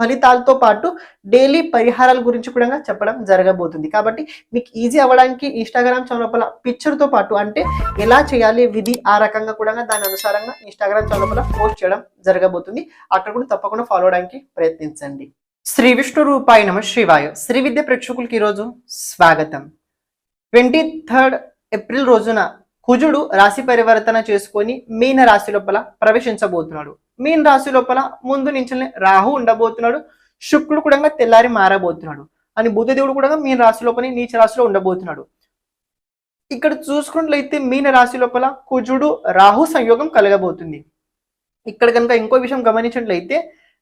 ఫలితాలతో పాటు డైలీ పరిహారాల గురించి కూడా చెప్పడం జరగబోతుంది. కాబట్టి మీకు ఈజీ అవ్వడానికి ఇన్స్టాగ్రామ్ ఛానల్ పిక్చర్తో పాటు అంటే ఎలా చేయాలి విధి ఆ రకంగా కూడా దాని అనుసారంగా ఇన్స్టాగ్రామ్ ఛానల్ పోస్ట్ చేయడం జరగబోతుంది. అక్కడ కూడా తప్పకుండా ఫాలో అవడానికి ప్రయత్నించండి. శ్రీ విష్ణు రూపాయ నమ శివాయ. శ్రీ విద్య ప్రేక్షకులకి ఈరోజు స్వాగతం. ట్వంటీ థర్డ్ ఏప్రిల్ రోజున కుజుడు రాశి పరివర్తన చేసుకొని మీన రాశి లోపల ప్రవేశించబోతున్నాడు. మీన్ రాశి లోపల ముందు నుంచి రాహు ఉండబోతున్నాడు శుక్రుడు కూడా తెల్లారి మారబోతున్నాడు. అని బుధదేవుడు కూడా మీన రాశి లోపల నీచ రాశిలో ఉండబోతున్నాడు. ఇక్కడ చూసుకున్నట్లయితే మీన రాశి లోపల కుజుడు రాహు సంయోగం కలగబోతుంది. ఇక్కడ కనుక ఇంకో విషయం గమనించినట్లయితే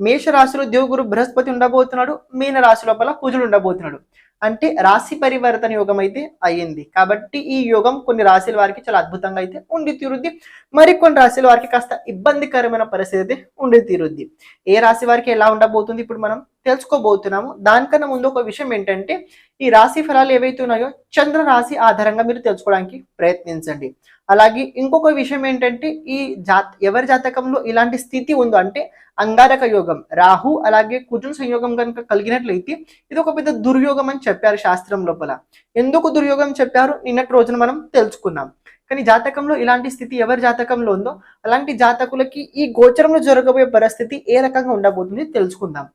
మేష రాశిలో దేవుగురు బృహస్పతి ఉండబోతున్నాడు మీన రాశి లోపల కుజుడు ఉండబోతున్నాడు. అంటే రాశి పరివర్తన యోగం అయితే అయ్యింది. కాబట్టి ఈ యోగం కొన్ని రాశుల వారికి చాలా అద్భుతంగా అయితే ఉండి తీరుద్ది. మరి కొన్ని రాశుల వారికి కాస్త ఇబ్బందికరమైన పరిస్థితి అయితే ఉండి తీరుద్ది. ఏ రాశి వారికి ఎలా ఉండబోతుంది ఇప్పుడు మనం తెలుసుకోబోతున్నాము. దానికన్నా ముందు ఒక విషయం ఏంటంటే ఈ రాశి ఫలాలు ఏవైతే ఉన్నాయో చంద్ర రాశి ఆధారంగా మీరు తెలుసుకోవడానికి ప్రయత్నించండి. అలాగే ఇంకొక విషయం ఏంటంటే ఈ జాత ఎవరి జాతకంలో ఇలాంటి స్థితి ఉందో అంటే అంగారక యోగం రాహు అలాగే కుజున్ సంయోగం కనుక కలిగినట్లయితే ఇది ఒక పెద్ద దుర్యోగం అని చెప్పారు శాస్త్రం లోపల. ఎందుకు దుర్యోగం చెప్పారు? నిన్నటి రోజున మనం తెలుసుకున్నాం. కానీ జాతకంలో ఇలాంటి స్థితి ఎవరి జాతకంలో ఉందో అలాంటి జాతకులకి ఈ గోచరంలో జరగబోయే పరిస్థితి ఏ రకంగా ఉండబోతుంది తెలుసుకుందాం.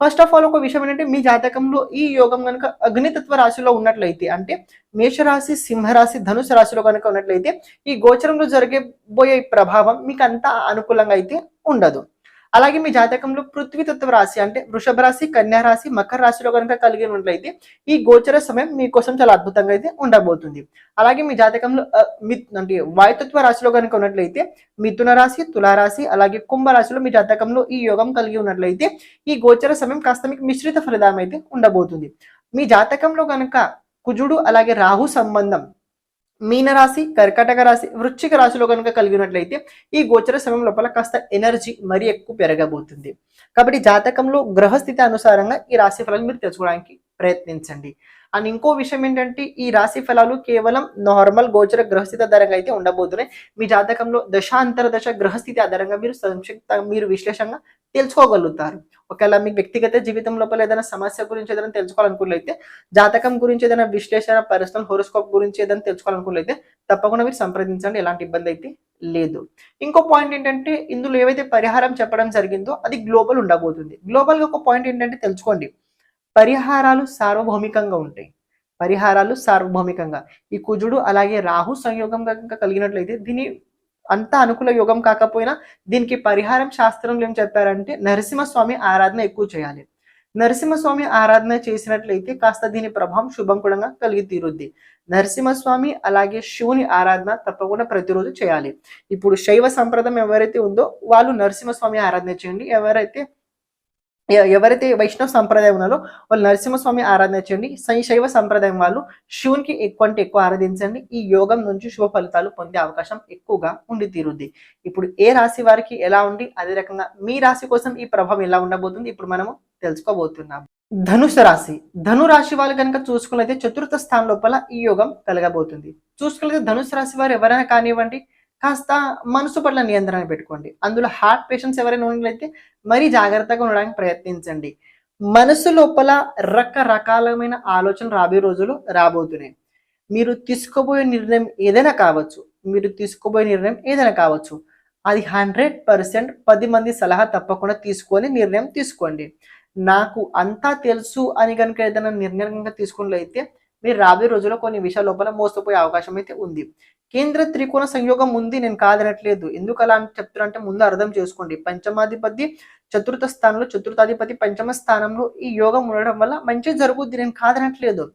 ఫస్ట్ ఆఫ్ ఆల్ ఒక విషయం ఏంటంటే మీ జాతకంలో ఈ యోగం కనుక అగ్నితత్వ రాశిలో ఉన్నట్లయితే అంటే మేషరాశి సింహరాశి ధనుసు రాశిలో కనుక ఉన్నట్లయితే ఈ గోచరంలో జరిగబోయే ప్రభావం మీకు అంత అనుకూలంగా అయితే ఉండదు. అలాగే మీ జాతకంలో పృథ్వీతత్వ రాశి అంటే వృషభ రాశి కన్యా రాశి మకర రాశిలో కనుక కలిగి ఉన్నట్లయితే ఈ గోచర సమయం మీకోసం చాలా అద్భుతంగా అయితే ఉండబోతుంది. అలాగే మీ జాతకంలో మిత్ అంటే వాయుతత్వ రాశిలో కనుక ఉన్నట్లయితే మిథున రాశి తులారాశి అలాగే కుంభరాశిలో మీ జాతకంలో ఈ యోగం కలిగి ఉన్నట్లయితే ఈ గోచర సమయం కాస్త మీకు మిశ్రిత ఫలితం అయితే ఉండబోతుంది. మీ జాతకంలో కనుక కుజుడు అలాగే రాహు సంబంధం మీనరాశి కర్కటక రాశి వృశ్చిక రాశిలో కనుక కలిగినట్లయితే ఈ గోచర సమయం లోపల కాస్త ఎనర్జీ మరీ ఎక్కువ పెరగబోతుంది. కాబట్టి జాతకంలో గ్రహస్థితి అనుసారంగా ఈ రాశి ఫలాలు మీరు తెలుసుకోవడానికి ప్రయత్నించండి. అండ్ ఇంకో విషయం ఏంటంటే ఈ రాశి ఫలాలు కేవలం నార్మల్ గోచర గ్రహస్థితి ఆధారంగా అయితే ఉండబోతున్నాయి. మీ జాతకంలో దశాంతర దశ గ్రహస్థితి ఆధారంగా మీరు సంక్షిప్త మీరు విశ్లేషంగా తెలుసుకోగలుగుతారు. ఒకవేళ మీ వ్యక్తిగత జీవితం లోపల ఏదైనా సమస్య గురించి ఏదైనా తెలుసుకోవాలనుకున్నట్లయితే జాతకం గురించి ఏదైనా విశ్లేషణ పర్సనల్ హోరోస్కోప్ గురించి ఏదైనా తెలుసుకోవాలనుకున్నట్లయితే తప్పకుండా మీరు సంప్రదించండి ఎలాంటి ఇబ్బంది అయితే లేదు. ఇంకో పాయింట్ ఏంటంటే ఇందులో ఏవైతే పరిహారం చెప్పడం జరిగిందో అది గ్లోబల్ ఉండబోతుంది. గ్లోబల్గా ఒక పాయింట్ ఏంటంటే తెలుసుకోండి. పరిహారాలు సార్వభౌమికంగా ఉంటాయి. పరిహారాలు సార్వభౌమికంగా. ఈ కుజుడు అలాగే రాహు సంయోగం కలిగినట్లయితే దీని అంత అనుకూల యోగం కాకపోయినా దీనికి పరిహారం శాస్త్రంలో ఏం చెప్పారంటే నరసింహస్వామి ఆరాధన ఎక్కువ చేయాలి. నరసింహస్వామి ఆరాధన చేసినట్లయితే కాస్త దీని ప్రభావం శుభం కూడా కలిగి తీరుద్ది. నరసింహస్వామి అలాగే శివుని ఆరాధన తప్పకుండా ప్రతిరోజు చేయాలి. ఇప్పుడు శైవ సంప్రదాయం ఎవరైతే ఉందో వాళ్ళు నరసింహస్వామి ఆరాధన చేయండి. ఎవరైతే ఎవరైతే వైష్ణవ సంప్రదాయం ఉన్నారో వాళ్ళు నరసింహస్వామి ఆరాధన చేయండి. శైవ సంప్రదాయం వాళ్ళు శివునికి ఎక్కువ అంటే ఎక్కువ ఆరాధించండి. ఈ యోగం నుంచి శుభ ఫలితాలు పొందే అవకాశం ఎక్కువగా ఉండి తీరుద్ది. ఇప్పుడు ఏ రాశి వారికి ఎలా ఉండి అదే రకంగా మీ రాశి కోసం ఈ ప్రభావం ఎలా ఉండబోతుంది ఇప్పుడు మనము తెలుసుకోబోతున్నాం. ధనుసు రాశి. ధను రాశి వాళ్ళు కనుక చూసుకున్నైతే చతుర్థ స్థానం లోపల ఈ యోగం కలగబోతుంది. చూసుకున్నైతే ధనుసు రాశి వారు ఎవరైనా కానివ్వండి కాస్త మనసు పట్ల నియంత్రణ పెట్టుకోండి. అందులో హార్ట్ పేషెంట్స్ ఎవరైనా ఉన్నట్లయితే మరీ జాగ్రత్తగా ఉండడానికి ప్రయత్నించండి. మనసు లోపల రకరకాలమైన ఆలోచన రాబోయే రోజులు రాబోతున్నాయి. మీరు తీసుకోబోయే నిర్ణయం ఏదైనా కావచ్చు. మీరు తీసుకోబోయే నిర్ణయం ఏదైనా కావచ్చు. అది హండ్రెడ్ పర్సెంట్ పది మంది సలహా తప్పకుండా తీసుకొని నిర్ణయం తీసుకోండి. నాకు అంతా తెలుసు అని కనుక ఏదైనా నిర్ణయం కనుక తీసుకున్నట్లయితే మీరు రాబోయే రోజుల్లో కొన్ని విషయాల లోపల మోసపోయే అవకాశం అయితే ఉంది. కేంద్ర త్రికోణ సంయోగం ఉంది నేను కాదనట్లేదు. ఎందుకు అలా అని చెప్తున్నా ముందు అర్థం చేసుకోండి. పంచమాధిపతి చతుర్థ స్థానంలో చతుర్థాధిపతి పంచమ స్థానంలో ఈ యోగం ఉండడం వల్ల మంచి జరుగుద్ది నేను కాదనట్లేదు.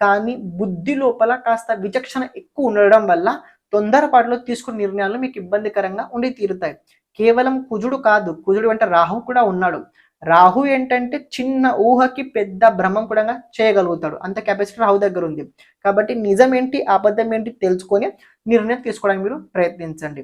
కానీ బుద్ధి లోపల కాస్త విచక్షణ ఎక్కువ ఉండడం వల్ల తొందరపాటులో తీసుకున్న నిర్ణయాలు మీకు ఇబ్బందికరంగా ఉండి తీరుతాయి. కేవలం కుజుడు కాదు. కుజుడు వెంట రాహు కూడా ఉన్నాడు. రాహు ఏంటంటే చిన్న ఊహకి పెద్ద భ్రమం కూడా చేయగలుగుతాడు. అంత కెపాసిటీ రాహు దగ్గర ఉంది. కాబట్టి నిజం ఏంటి అబద్ధం ఏంటి తెలుసుకొని నిర్ణయం తీసుకోవడానికి మీరు ప్రయత్నించండి.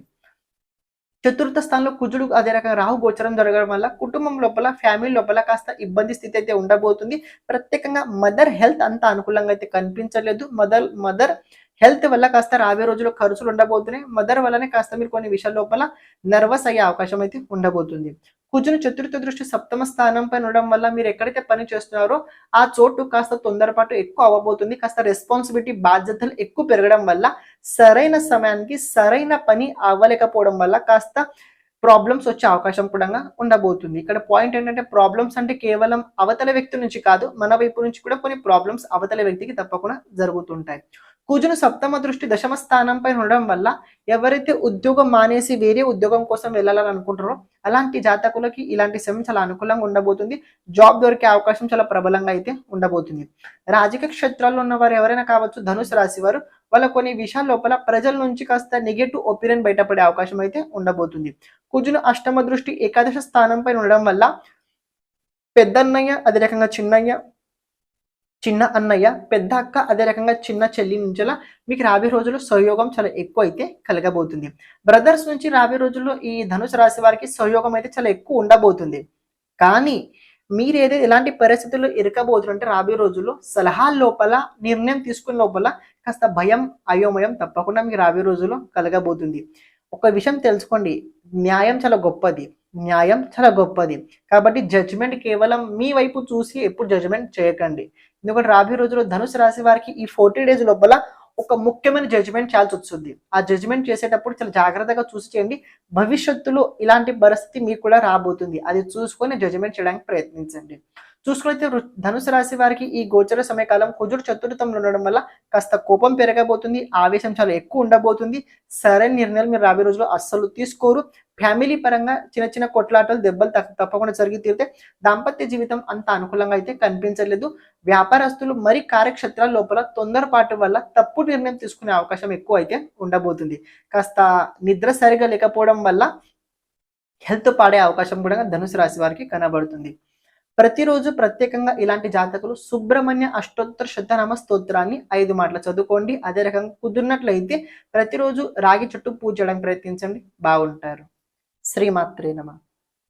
చతుర్థ స్థానంలో కుజుడు అదే రకంగా రాహు గోచరం జరగడం వల్ల కుటుంబం లోపల ఫ్యామిలీ లోపల కాస్త ఇబ్బంది స్థితి అయితే ఉండబోతుంది. ప్రత్యేకంగా మదర్ హెల్త్ అంత అనుకూలంగా అయితే కనిపించలేదు. మదర్ మదర్ హెల్త్ వల్ల కాస్త రాబోయే రోజుల్లో ఖర్చులు ఉండబోతున్నాయి. మదర్ వల్లనే కాస్త మీరు కొన్ని విషయాల లోపల నర్వస్ అయ్యే అవకాశం అయితే ఉండబోతుంది. కుజుని చతుర్థ దృష్టి సప్తమ స్థానం పైన ఉండడం వల్ల మీరు ఎక్కడైతే పని చేస్తున్నారో ఆ చోటు కాస్త తొందరపాటు ఎక్కువ అవ్వబోతుంది. కాస్త రెస్పాన్సిబిలిటీ బాధ్యతలు ఎక్కువ పెరగడం వల్ల సరైన సమయానికి సరైన పని అవ్వలేకపోవడం వల్ల కాస్త ప్రాబ్లమ్స్ వచ్చే అవకాశం కూడా ఉండబోతుంది. ఇక్కడ పాయింట్ ఏంటంటే ప్రాబ్లమ్స్ అంటే కేవలం అవతల వ్యక్తి నుంచి కాదు మన వైపు నుంచి కూడా కొన్ని ప్రాబ్లమ్స్ అవతల వ్యక్తికి తప్పకుండా జరుగుతుంటాయి. కుజును సప్తమ దృష్టి దశమ స్థానంపై ఉండడం వల్ల ఎవరైతే ఉద్యోగం మానేసి వేరే ఉద్యోగం కోసం వెళ్ళాలని అనుకుంటారో అలాంటి జాతకులకి ఇలాంటి సమయం చాలా అనుకూలంగా ఉండబోతుంది. జాబ్ దొరికే అవకాశం చాలా ప్రబలంగా అయితే ఉండబోతుంది. రాజకీయ క్షేత్రాల్లో ఉన్న వారు ఎవరైనా కావచ్చు ధనుసు రాశి వారు వాళ్ళ కొన్ని విషయాల లోపల ప్రజల నుంచి కాస్త నెగటివ్ ఒపీనియన్ బయటపడే అవకాశం అయితే ఉండబోతుంది. కుజును అష్టమ దృష్టి ఏకాదశ స్థానంపై ఉండడం వల్ల పెద్దన్నయ్య అదే రకంగా చిన్నయ్య చిన్న అన్నయ్య పెద్ద అక్క అదే రకంగా చిన్న చెల్లి నుంచిలా మీకు రాబోయే రోజుల్లో సహయోగం చాలా ఎక్కువ అయితే కలగబోతుంది. బ్రదర్స్ నుంచి రాబోయే రోజుల్లో ఈ ధనుసు రాశి వారికి సహయోగం అయితే చాలా ఎక్కువ ఉండబోతుంది. కానీ మీరు ఏదైతే ఎలాంటి పరిస్థితుల్లో ఇరకబోతుంటే రాబోయే రోజుల్లో సలహా లోపల నిర్ణయం తీసుకున్న లోపల కాస్త భయం అయోమయం తప్పకుండా మీకు రాబోయే రోజుల్లో కలగబోతుంది. ఒక విషయం తెలుసుకోండి. న్యాయం చాలా గొప్పది. న్యాయం చాలా గొప్పది కాబట్టి జడ్జ్మెంట్ కేవలం మీ వైపు చూసి ఎప్పుడు జడ్జ్మెంట్ చేయకండి. ఎందుకంటే రాబోయే రోజుల్లో ధనుసు రాశి వారికి ఈ ఫోర్టీ డేస్ లోపల ఒక ముఖ్యమైన జడ్జ్మెంట్ చేయాల్సి వస్తుంది. ఆ జడ్జ్మెంట్ చేసేటప్పుడు చాలా జాగ్రత్తగా చూసి చేయండి. భవిష్యత్తులో ఇలాంటి పరిస్థితి మీకు కూడా రాబోతుంది. అది చూసుకొని జడ్జ్మెంట్ చేయడానికి ప్రయత్నించండి. చూసుకునైతే ధనుసు రాశి వారికి ఈ గోచర సమయకాలం కుజుడు చతుర్థంలో ఉండడం వల్ల కాస్త కోపం పెరగబోతుంది ఆవేశం చాలా ఎక్కువ ఉండబోతుంది. సరైన నిర్ణయాలు మీరు రాబోయే రోజుల్లో అస్సలు తీసుకోరు. ఫ్యామిలీ పరంగా చిన్న చిన్న కొట్లాటలు దెబ్బలు తప్పకుండా జరిగి తీరితే దాంపత్య జీవితం అంత అనుకూలంగా అయితే కనిపించలేదు. వ్యాపారస్తులు మరి కార్యక్షేత్రాల లోపల తొందరపాటు వల్ల తప్పు నిర్ణయం తీసుకునే అవకాశం ఎక్కువ అయితే ఉండబోతుంది. కాస్త నిద్ర సరిగా లేకపోవడం వల్ల హెల్త్ పాడే అవకాశం కూడా ధనుసు రాశి వారికి కనబడుతుంది. ప్రతిరోజు ప్రత్యేకంగా ఇలాంటి జాతకులు సుబ్రహ్మణ్య అష్టోత్తర శతనామ స్తోత్రాన్ని ఐదు మాటలు చదువుకోండి. అదే రకంగా కుదిరినట్లయితే ప్రతిరోజు రాగి చుట్టూ పూజ చేయడానికి ప్రయత్నించండి. బాగుంటారు. శ్రీమాత్రే నమ.